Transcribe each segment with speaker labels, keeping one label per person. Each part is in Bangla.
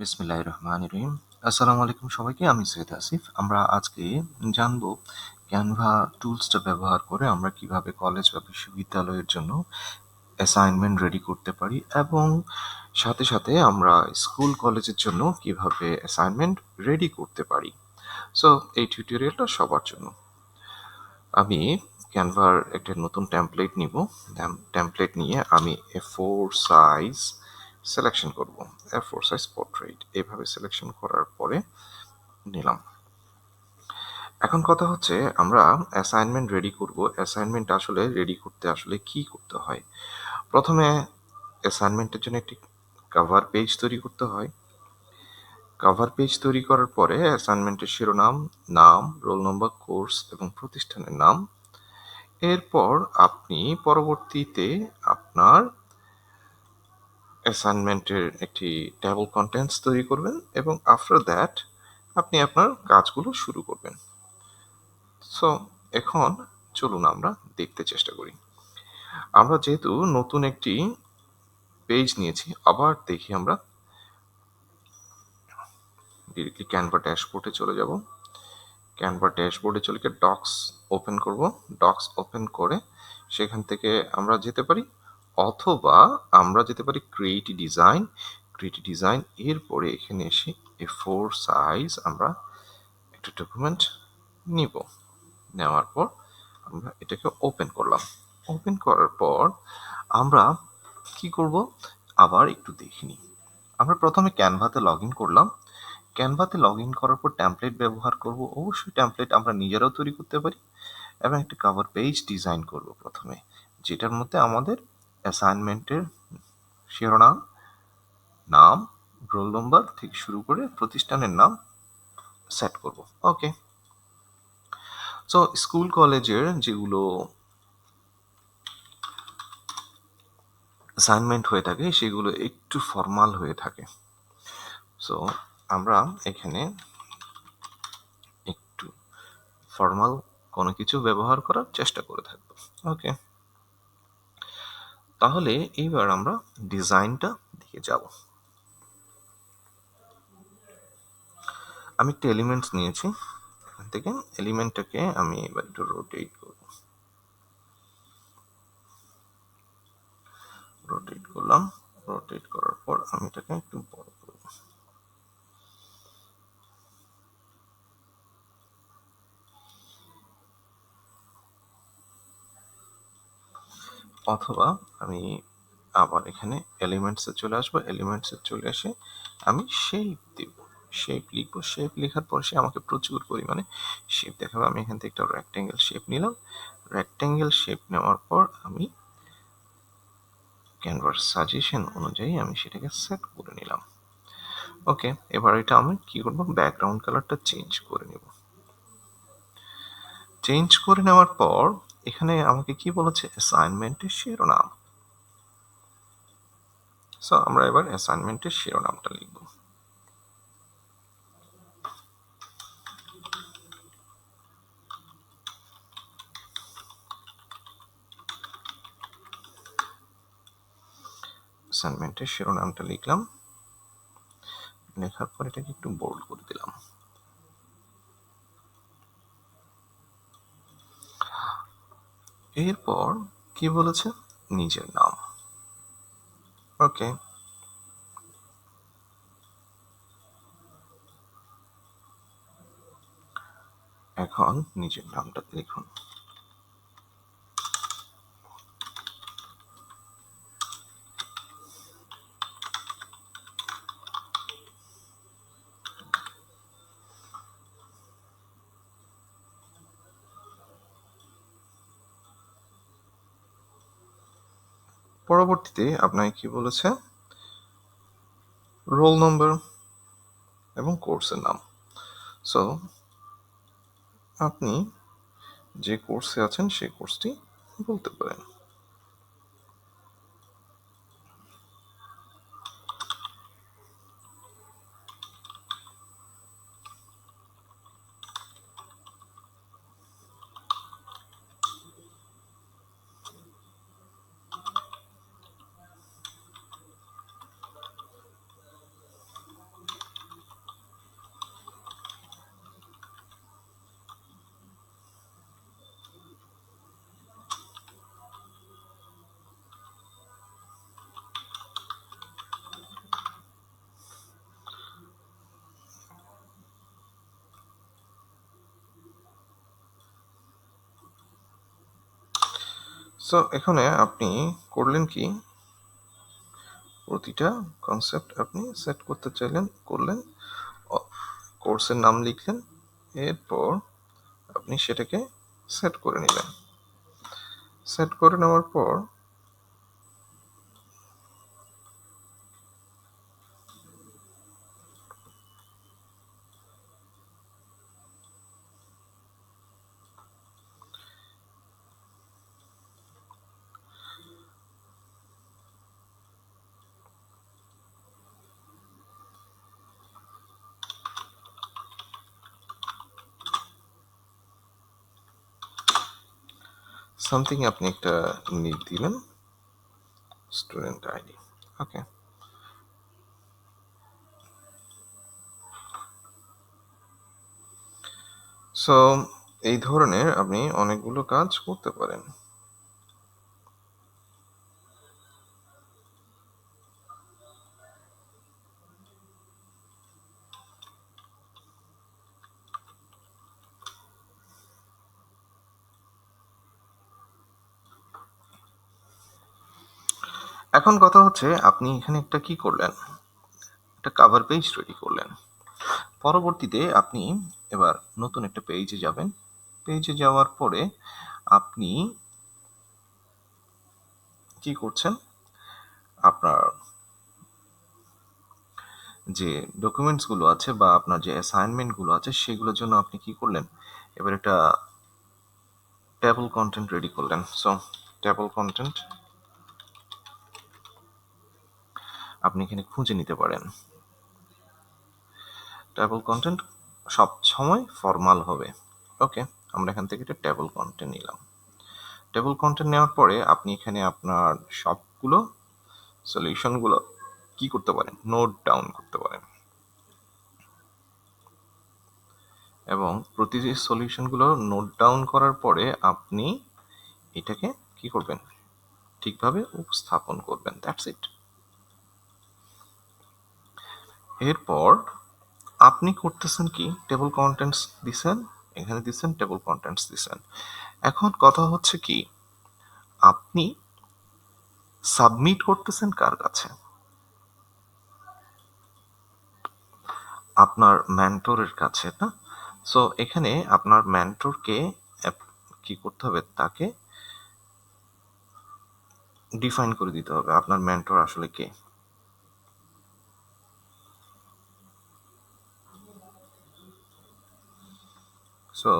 Speaker 1: বিসমিল্লাহির রহমানির রহিম আসসালামু আলাইকুম সবাইকে, আমি সৈয়দ আসিফ। আমরা আজকে জানব ক্যানভা টুলসটা ব্যবহার করে আমরা কীভাবে কলেজ বা বিশ্ববিদ্যালয়ের জন্য অ্যাসাইনমেন্ট রেডি করতে পারি এবং সাথে সাথে আমরা স্কুল কলেজের জন্য কীভাবে অ্যাসাইনমেন্ট রেডি করতে পারি। সো এই টিউটোরিয়ালটা সবার জন্য। আমি ক্যানভার একটা নতুন টেমপ্লেট নিব। টেমপ্লেট নিয়ে আমি এ ফোর সাইজ সিলেকশন করব। ফোর সাইজ পোর্ট্রেট এইভাবে সিলেকশন করার পরে নিলাম। এখন কথা হচ্ছে, আমরা অ্যাসাইনমেন্ট রেডি করব। অ্যাসাইনমেন্ট আসলে রেডি করতে আসলে কি করতে হয়? প্রথমে অ্যাসাইনমেন্টের জন্য একটি কভার পেজ তৈরি করতে হয়। কভার পেজ তৈরি করার পরে অ্যাসাইনমেন্টের শিরোনাম, নাম রোল নম্বর কোর্স এবং প্রতিষ্ঠানের নাম। এরপর আপনি পরবর্তীতে আপনার অ্যাসাইনমেন্টের একটি টেবল কন্টেন্টস তৈরি করবেন এবং আফটার দ্যাট আপনি আপনার কাজগুলো শুরু করবেন। সো এখন চলুন আমরা দেখতে চেষ্টা করি। আমরা যেহেতু নতুন একটি পেজ নিয়েছি, আবার দেখি আমরা ডিরেক্টলি ক্যানভা ড্যাশবোর্ডে চলে যাব। ক্যানভা ড্যাশবোর্ডে চলে গিয়ে ডক্স ওপেন করব। ডক্স ওপেন করে সেখান থেকে আমরা যেতে পারি। অথবা আমরা যেতে পারি ক্রিয়েটি ডিজাইন ক্রিয়েটি ডিজাইন এরপরে এখানে এসে এ ফোর সাইজ আমরা একটা ডকুমেন্ট নিব। নেওয়ার পর আমরা এটাকে ওপেন করলাম। ওপেন করার পর আমরা কি করব? আবার একটু দেখিনি আমরা প্রথমে ক্যানভাতে লগ ইন করলাম। ক্যানভাতে লগ ইন করার পর ট্যাম্পলেট ব্যবহার করব। অবশ্যই ট্যাম্পলেট আমরা নিজেরাও তৈরি করতে পারি এবং একটা কভার পেজ ডিজাইন করব প্রথমে, যেটার মধ্যে আমাদের অ্যাসাইনমেন্টের শিরোনাম, নাম রোল নম্বর থেকে শুরু করে প্রতিষ্ঠানের নাম সেট করব। ওকে সো স্কুল কলেজের যেগুলো অ্যাসাইনমেন্ট হয়ে থাকে, সেগুলো একটু ফর্মাল হয়ে থাকে। সো আমরা এখানে একটু ফর্মাল কোনো কিছু ব্যবহার করার চেষ্টা করে থাকব। ওকে তাহলে এইবার আমরা ডিজাইনটা দিয়ে যাব। আমি একটা এলিমেন্টস নিয়েছি। এখান থেকে এলিমেন্টটাকে আমি এবার একটু রোটেট করব। রোটেট করলাম। রোটেট করার পর আমি এটাকে একটু বড় অথবা আমি আবার এখানে এলিমেন্টসে চলে আসব এলিমেন্টসে চলে এসে আমি শেপ দেব। শেপ লিখব শেপ লেখার পর সে আমাকে প্রচুর পরিমাণে শেপ দেখাবে। আমি এখান থেকে একটা রেক্ট্যাঙ্গেল শেপ নিলাম। রেক্ট্যাঙ্গেল শেপ নেওয়ার পর আমি ক্যানভার সাজেশন অনুযায়ী আমি সেটাকে সেট করে নিলাম। ওকে এবার এটা আমি কি করব? ব্যাকগ্রাউন্ড কালারটা চেঞ্জ করে নেব। চেঞ্জ করে নেওয়ার পর এখানে আমাকে কি বলেছে? অ্যাসাইনমেন্টের শিরোনাম। সো আমরা এবার অ্যাসাইনমেন্টের শিরোনামটা লিখব। অ্যাসাইনমেন্টের শিরোনামটা লিখলাম। লেখার পর এটাকে একটু বোল্ড করে দিলাম। এরপর কি বলেছে? নিজের নাম। ওকে। এখন নিজের নামটা লিখুন। পরবর্তীতে আপনাকে কি বলেছে? রোল নম্বর এবং কোর্সের নাম। সো আপনি যে কোর্সে আছেন, সেই কোর্সটি বলতে পারেন। সো এখানে আপনি করলেন কি? প্রতিটা কনসেপ্ট আপনি সেট করতে চাইলেন, করলেন কোর্সের নাম লিখলেন, এরপর আপনি সেটাকে সেট করে নিলেন। সেট করে নেওয়ার পর সামথিং আপনি একটা নিট দিলেন স্টুডেন্ট আইডি ওকে সো এই ধরনের আপনি অনেকগুলো কাজ করতে পারেন। এখন কথা হচ্ছে আপনি এখানে একটা কি করলেন? একটা কাভার পেজ রেডি করলেন। পরবর্তীতে আপনি এবার নতুন একটা পেজে যাবেন। পেজে যাওয়ার পরে আপনি কি করছেন? আপনার যে ডকুমেন্টসগুলো আছে বা আপনার যে অ্যাসাইনমেন্টগুলো আছে সেগুলোর জন্য আপনি কি করলেন? এবার একটা টেবল কন্টেন্ট রেডি করলেন। সো টেবল কন্টেন্ট আপনি এখানে খুঁজে নিতে পারেন। টেবল কন্টেন্ট সব সময় ফর্মাল হবে। ওকে আমরা এখান থেকে একটা টেবল কন্টেন্ট নিলাম। টেবল কন্টেন্ট নেওয়ার পরে আপনি এখানে আপনার সবগুলো সলিউশনগুলো কি করতে পারেন? নোট ডাউন করতে পারেন। এবং প্রতিটি সলিউশনগুলো নোট ডাউন করার পরে আপনি এটাকে কি করবেন? ঠিকভাবে উপস্থাপন করবেন। দ্যাটস ইট এরপর আপনি করতেছেন কি? টেবল কন্টেন্টস দিছেন, এখানে দিচ্ছেন টেবল কন্টেন্টস দিছেন। এখন কথা হচ্ছে কি? আপনি সাবমিট করতেছেন কার কাছে? আপনার ম্যান্টরের কাছে, না? সো এখানে আপনার ম্যান্টরকে কি করতে হবে? তাকে ডিফাইন করে দিতে হবে। আপনার ম্যান্টর আসলে কে? সো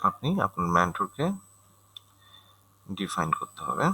Speaker 1: আপনি আপনার ম্যান্টরকে ডিফাইন করতে হবে।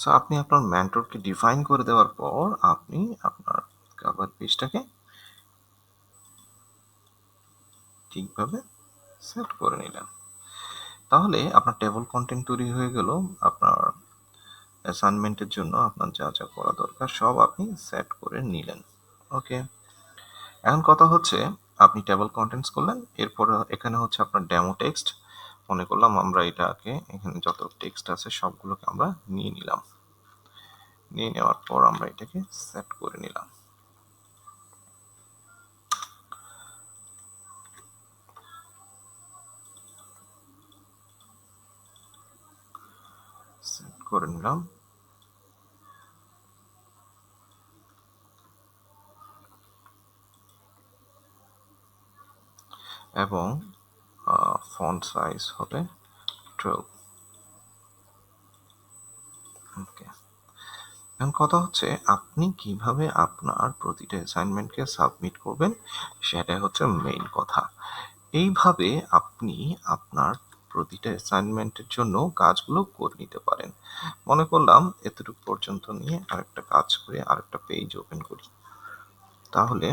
Speaker 1: সো আপনি আপনার ম্যান্টরকে ডিফাইন করে দেওয়ার পর আপনি আপনার কাভার পেজটাকে ঠিকভাবে সেট করে নিলেন। তাহলে আপনার টেবল কন্টেন্ট তৈরি হয়ে গেল, আপনার অ্যাসাইনমেন্টের জন্য আপনার যা যা করা দরকার সব আপনি সেট করে নিলেন। ওকে এখন কথা হচ্ছে, আপনি টেবল কন্টেন্টস করলেন, এরপর এখানে হচ্ছে আপনার ডেমো টেক্সট মনে করলাম আমরা এটাকে, এখানে যত টেক্সট আছে সবগুলোকে আমরা নিয়ে নিলাম। নিয়ে নেওয়ার পর আমরা এটাকে সেট করে নিলাম। সেট করে নিলাম। এবং ফন্ট সাইজ হবে টুয়েলভ ওকে এখন কথা হচ্ছে, আপনি কীভাবে আপনার প্রতিটা অ্যাসাইনমেন্টকে সাবমিট করবেন? সেটাই হচ্ছে মেইন কথা। এইভাবে আপনি আপনার প্রতিটা অ্যাসাইনমেন্টের জন্য কাজগুলো করে নিতে পারেন। মনে করলাম এতটুকু পর্যন্ত নিয়ে আরেকটা কাজ করে আরেকটা পেজ ওপেন করি। তাহলে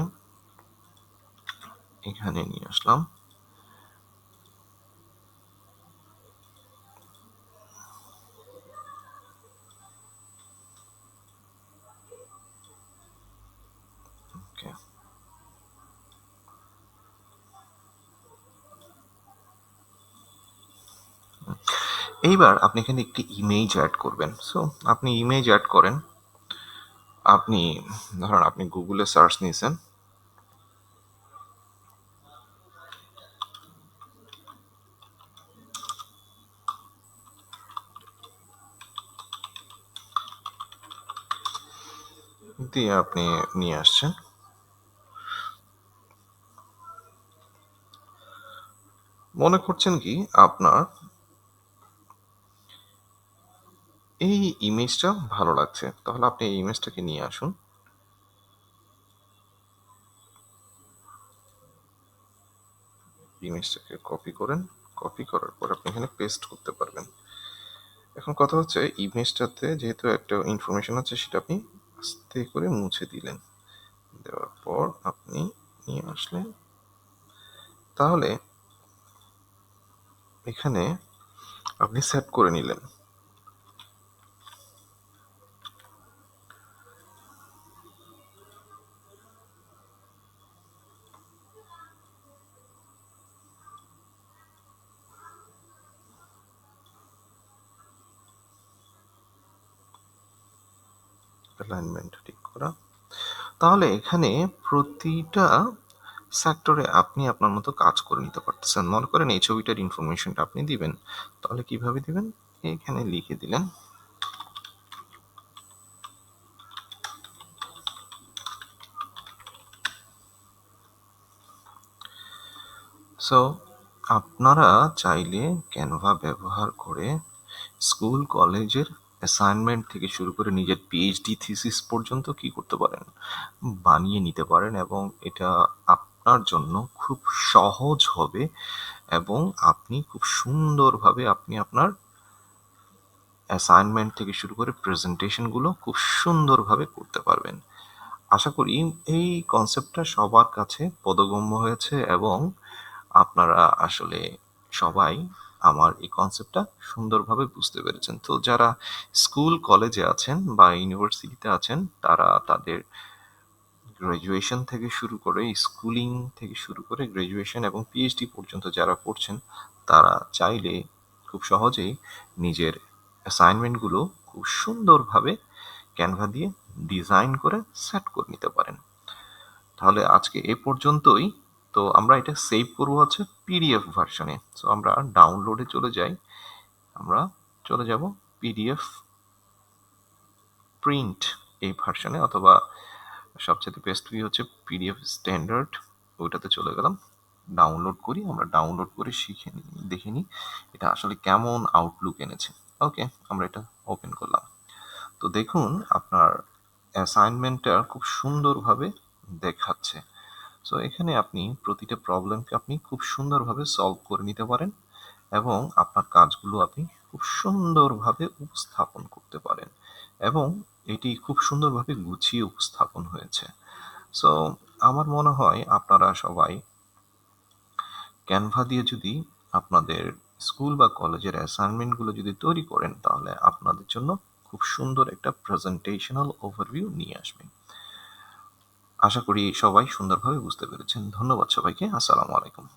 Speaker 1: এখানে নিয়ে আসলাম ওকে এইবার আপনি এখানে একটি ইমেজ অ্যাড করবেন। সো আপনি ইমেজ অ্যাড করেন। আপনি, ধরুন আপনি গুগলে সার্চ নিয়েছেন। দিয়ে আপনি নিয়ে আসছেন। মনে করছেন কি? আপনার এই ইমেজটা ভালো লাগছে। তাহলে আপনি এই ইমেজটাকে নিয়ে আসুন। ইমেজটাকে কপি করেন। কপি করার পর আপনি এখানে পেস্ট করতে পারবেন। এখন কথা হচ্ছে ইমেজটাতে যেহেতু একটা ইনফরমেশন আছে, সেটা আপনি আস্তে করে মুছে দিলেন। দেওয়ার পর আপনি নিয়ে আসলেন। তাহলে এখানে আপনি সেট করে নিলেন। তাহলে এখানে প্রতিটা সেক্টরে আপনি আপনার মতো কাজ করে নিতে পারতেছেন। মনে করেন এই ছবিটার ইনফরমেশনটা আপনি দিবেন। তাহলে কীভাবে দিবেন? এখানে লিখে দিলেন সো আপনারা চাইলে ক্যানভা ব্যবহার করে স্কুল কলেজের অ্যাসাইনমেন্ট থেকে শুরু করে নিজের পিএইচডি থিসিস পর্যন্ত কি করতে পারেন? বানিয়ে নিতে পারেন এবং এটা আপনার জন্য খুব সহজ হবে এবং আপনি খুব সুন্দরভাবে আপনি আপনার অ্যাসাইনমেন্ট থেকে শুরু করে প্রেজেন্টেশনগুলো খুব সুন্দরভাবে করতে পারবেন। আশা করি এই কনসেপ্টটা সবার কাছে বোধগম্য হয়েছে এবং আপনারা আসলে সবাই আমার এই কনসেপ্টটা সুন্দরভাবে বুঝতে পেরেছেন। তো যারা স্কুল কলেজে আছেন বা ইউনিভার্সিটিতে আছেন, তারা তাদের গ্র্যাজুয়েশন থেকে শুরু করে স্কুলিং থেকে শুরু করে গ্র্যাজুয়েশন এবং পিএইচডি পর্যন্ত যারা পড়ছেন তারা চাইলে খুব সহজেই নিজের অ্যাসাইনমেন্টগুলো খুব সুন্দরভাবে ক্যানভা দিয়ে ডিজাইন করে সেট করে নিতে পারেন। তাহলে আজকে এ পর্যন্তই। তো আমরা এটা সেভ করব হচ্ছে পিডিএফ ভার্সনে সো আমরা ডাউনলোডে চলে যাই। আমরা চলে যাব পিডিএফ প্রিন্ট এই ভার্সনে অথবা সবচেয়ে বেস্ট উই হচ্ছে পিডিএফ স্ট্যান্ডার্ড ওইটাতে চলে গেলাম। ডাউনলোড করি, আমরা ডাউনলোড করে শিখে নিই দেখে নিই এটা আসলে কেমন আউটলুক এনেছে। ওকে আমরা এটা ওপেন করলাম। তো দেখুন, আপনার অ্যাসাইনমেন্টটা খুব সুন্দরভাবে দেখাচ্ছে। সো এখানে আপনি প্রতিটা প্রবলেমকে আপনি খুব সুন্দরভাবে সলভ করে নিতে পারেন এবং আপনার কাজগুলো আপনি খুব সুন্দরভাবে উপস্থাপন করতে পারেন এবং এটি খুব সুন্দরভাবে গুছিয়ে উপস্থাপন হয়েছে। সো আমার মনে হয় আপনারা সবাই ক্যানভা দিয়ে যদি আপনাদের স্কুল বা কলেজের অ্যাসাইনমেন্টগুলো যদি তৈরি করেন, তাহলে আপনাদের জন্য খুব সুন্দর একটা প্রেজেন্টেশনাল ওভারভিউ নিয়ে আসবে। আশা করি সবাই সুন্দরভাবে বুঝতে পেরেছেন। ধন্যবাদ সবাইকে। আসসালামু আলাইকুম।